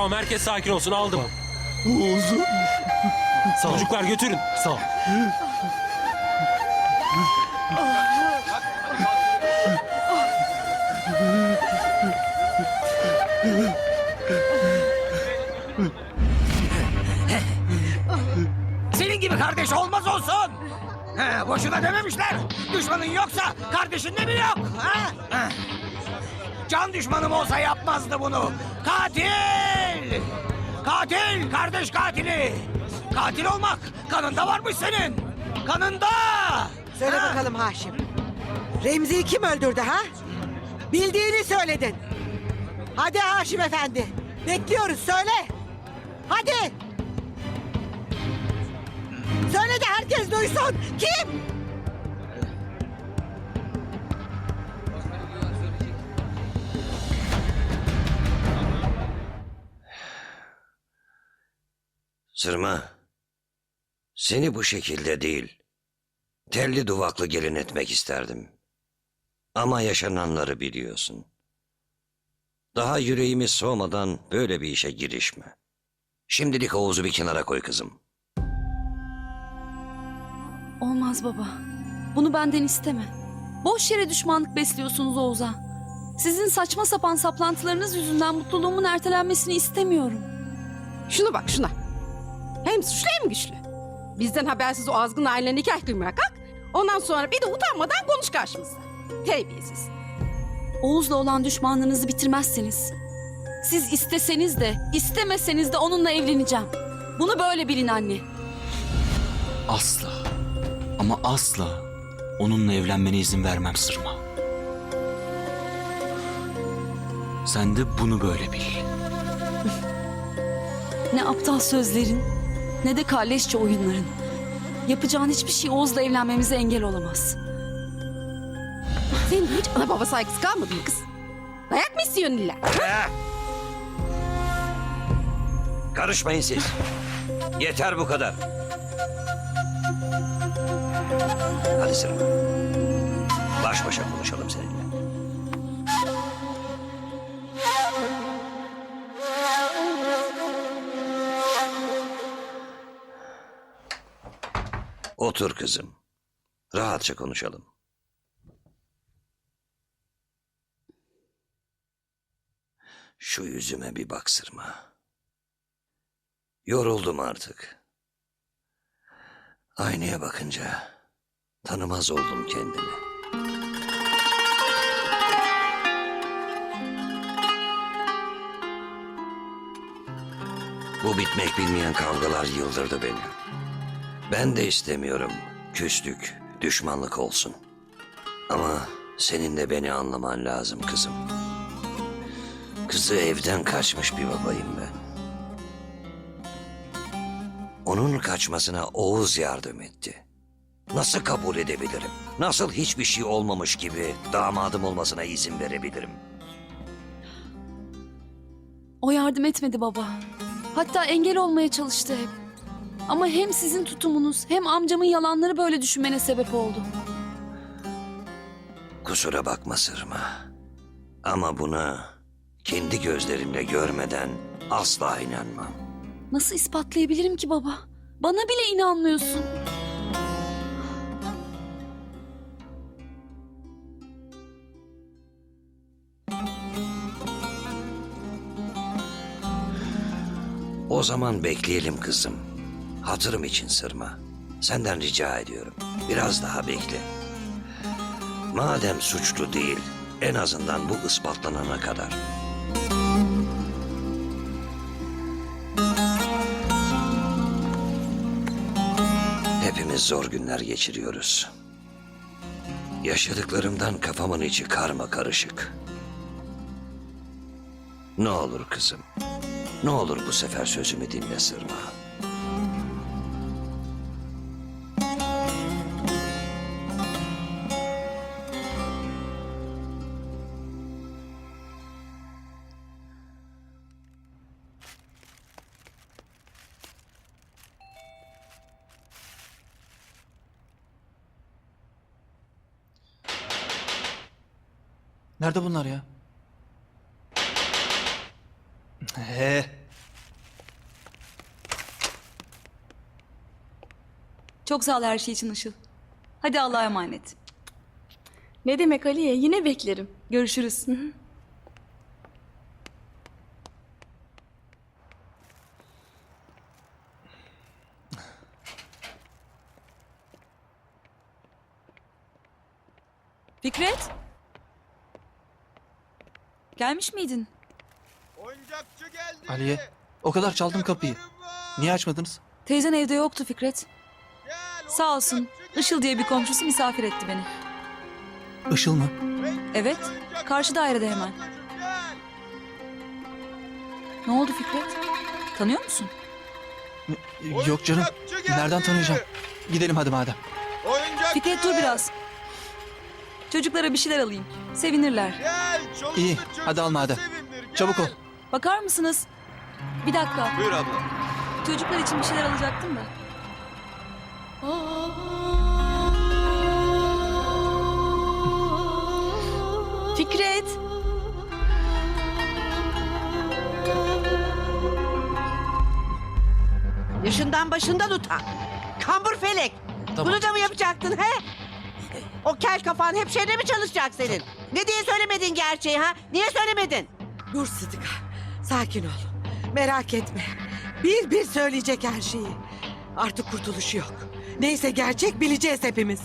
Tamam herkes sakin olsun aldım. Oğuz'um. Sağ ol. Çocuklar götürün. Sağ ol. Senin gibi kardeş olmaz olsun. He, boşuna dememişler. Düşmanın yoksa kardeşin de mi yok? Ha? Ha. Can düşmanım olsa yapmazdı bunu. Katil! Katil! Kardeş katili! Katil olmak kanında varmış senin. Kanında! Söyle Ha? bakalım Haşim. Remzi'yi kim öldürdü ha? Bildiğini söyledin. Hadi Haşim efendi. Bekliyoruz söyle. Hadi. Söyle de herkes duysun. Kim? Sırma, seni bu şekilde değil, telli duvaklı gelin etmek isterdim. Ama yaşananları biliyorsun. Daha yüreğimiz soğumadan böyle bir işe girişme. Şimdilik Oğuz'u bir kenara koy kızım. Olmaz baba. Bunu benden isteme. Boş yere düşmanlık besliyorsunuz Oğuz'a. Sizin saçma sapan saplantılarınız yüzünden mutluluğumun ertelenmesini istemiyorum. Şuna bak şuna. Hem suçlu hem güçlü. Bizden habersiz o azgın aileyle nikah kıymaya kalk. Ondan sonra bir de utanmadan konuş karşımızda. Terbiyesiz. Oğuz'la olan düşmanlığınızı bitirmezseniz... ...siz isteseniz de istemeseniz de onunla evleneceğim. Bunu böyle bilin anne. Asla. Ama asla onunla evlenmene izin vermem Sırma. Sen de bunu böyle bil. Ne aptal sözlerin ne de kalleşçe oyunların. Yapacağın hiçbir şey Oğuz'la evlenmemize engel olamaz. Senin hiç ana baba saygısı kalmadı mı kız? Dayak mı istiyorsun illa? Karışmayın siz. Yeter bu kadar. Hadi Sırma. Baş başa konuşalım seninle. Otur kızım. Rahatça konuşalım. Şu yüzüme bir bak Sırma. Yoruldum artık. Aynaya bakınca tanımaz oldum kendimi. Bu bitmek bilmeyen kavgalar yıldırdı beni. Ben de istemiyorum küslük, düşmanlık olsun. Ama senin de beni anlaman lazım kızım. Kızı evden kaçmış bir babayım ben. Onun kaçmasına Oğuz yardım etti. Nasıl kabul edebilirim? Nasıl hiçbir şey olmamış gibi damadım olmasına izin verebilirim? O yardım etmedi baba. Hatta engel olmaya çalıştı hep. Ama hem sizin tutumunuz hem amcamın yalanları böyle düşünmene sebep oldu. Kusura bakma Sırma. Ama buna kendi gözlerimle görmeden asla inanmam. Nasıl ispatlayabilirim ki baba? Bana bile inanmıyorsun. O zaman bekleyelim kızım. Hatırım için Sırma. Senden rica ediyorum. Biraz daha bekle. Madem suçlu değil, en azından bu ispatlanana kadar. Hepimiz zor günler geçiriyoruz. Yaşadıklarımdan kafamın içi karma karışık. Ne olur kızım, ne olur bu sefer sözümü dinle Sırma. Nerede bunlar ya? He. Çok sağ ol her şey için Işıl. Hadi Allah'a emanet. Ne demek Aliye? Yine beklerim. Görüşürüz. Fikret? Gelmiş miydin? Oyuncakçı geldi. Aliye, o kadar çaldım kapıyı. Niye açmadınız? Teyzen evde yoktu Fikret. Gel, Sağ olsun. Işıl diye bir komşusu misafir etti beni. Işıl mı? Evet, karşı dairede hemen. Ne oldu Fikret? Tanıyor musun? Yok canım. Nereden tanıyacağım? Gidelim hadi madem. Oyuncakçı. Fikret dur biraz. Çocuklara bir şeyler alayım. Sevinirler. Gel. İyi, hadi al madem. sevindir, gel. Çabuk ol. Bakar mısınız? Bir dakika. Buyur abla. Çocuklar için bir şeyler alacaktım da. Fikret. Yaşından başından utan. Kambur felek. Tamam. Bunu da mı yapacaktın he? O kel kafan hep şeyde mi çalışacak senin? Ne diye söylemedin gerçeği ha? Niye söylemedin? Dur Sıdıka. Sakin ol. Merak etme. Bir bir söyleyecek her şeyi. Artık kurtuluş yok. Neyse gerçek bileceğiz hepimiz.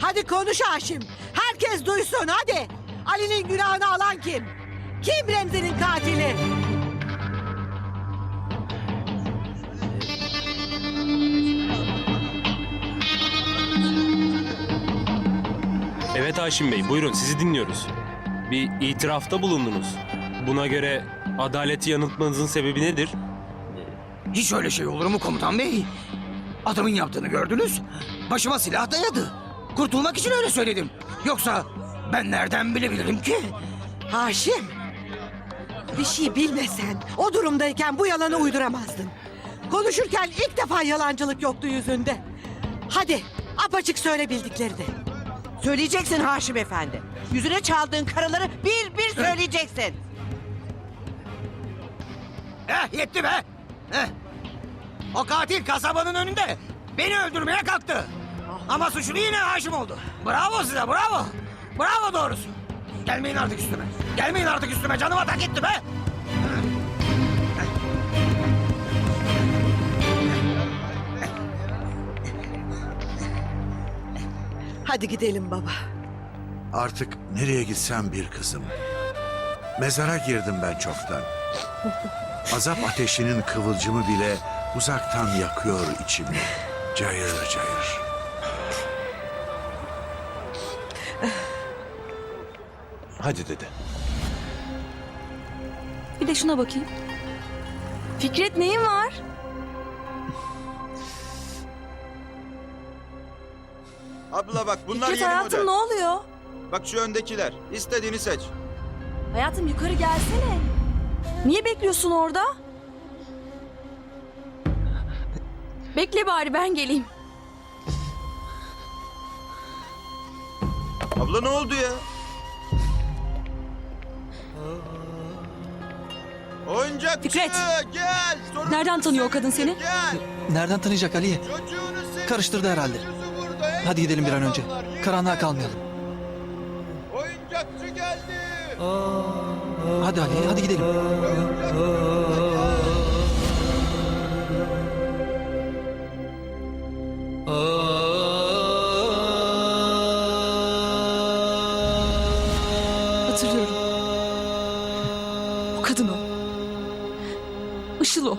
Hadi konuş Haşim. Herkes duysun hadi. Ali'nin günahını alan kim? Kim Remzi'nin katili? Evet Haşim Bey, buyurun sizi dinliyoruz. Bir itirafta bulundunuz. Buna göre adaleti yanıltmanızın sebebi nedir? Hiç öyle şey olur mu komutan bey? Adamın yaptığını gördünüz. Başıma silah dayadı. Kurtulmak için öyle söyledim. Yoksa ben nereden bilebilirim ki? Haşim. Bir şey bilmesen o durumdayken bu yalanı uyduramazdın. Konuşurken ilk defa yalancılık yoktu yüzünde. Hadi apaçık söyle bildiklerini. Söyleyeceksin Haşim Efendi. Yüzüne çaldığın karaları bir bir söyleyeceksin. Eh yetti be. Eh. O katil kasabanın önünde beni öldürmeye kalktı. Ama suçlu yine Haşim oldu. Bravo size bravo. Bravo doğrusu. Gelmeyin artık üstüme. Gelmeyin artık üstüme canıma tak etti be. Hadi gidelim baba. Artık nereye gitsem bir kızım. Mezara girdim ben çoktan. Azap ateşinin kıvılcımı bile uzaktan yakıyor içimi. Cayır cayır. Hadi dede. Bir de şuna bakayım. Fikret neyin var? Abla bak bunlar Fikret yeni hayatım model. ne oluyor? Bak şu öndekiler. İstediğini seç. Hayatım yukarı gelsene. Niye bekliyorsun orada? Bekle bari ben geleyim. Abla ne oldu ya? Oyuncakçı Fikret! gel. Sorununu Nereden tanıyor o kadın seni? Gel. Nereden tanıyacak Aliye? Çocuğunu sev. Karıştırdı herhalde. Hadi gidelim bir an önce. Karanlığa kalmayalım. Oyuncakçı geldi. Hadi Aliye, hadi gidelim. Hatırlıyorum. O kadın o. Işıl o.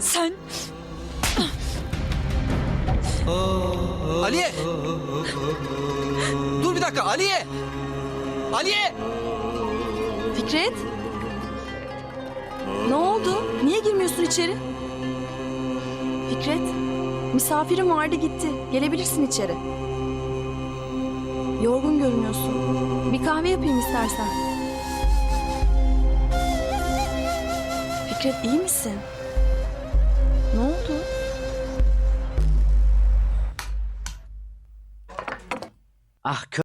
Sen Aliye! Dur bir dakika, Aliye! Aliye! Fikret? Ne oldu? Niye girmiyorsun içeri? Fikret, misafirim vardı gitti. Gelebilirsin içeri. Yorgun görünüyorsun. Bir kahve yapayım istersen. Fikret iyi misin? Ach,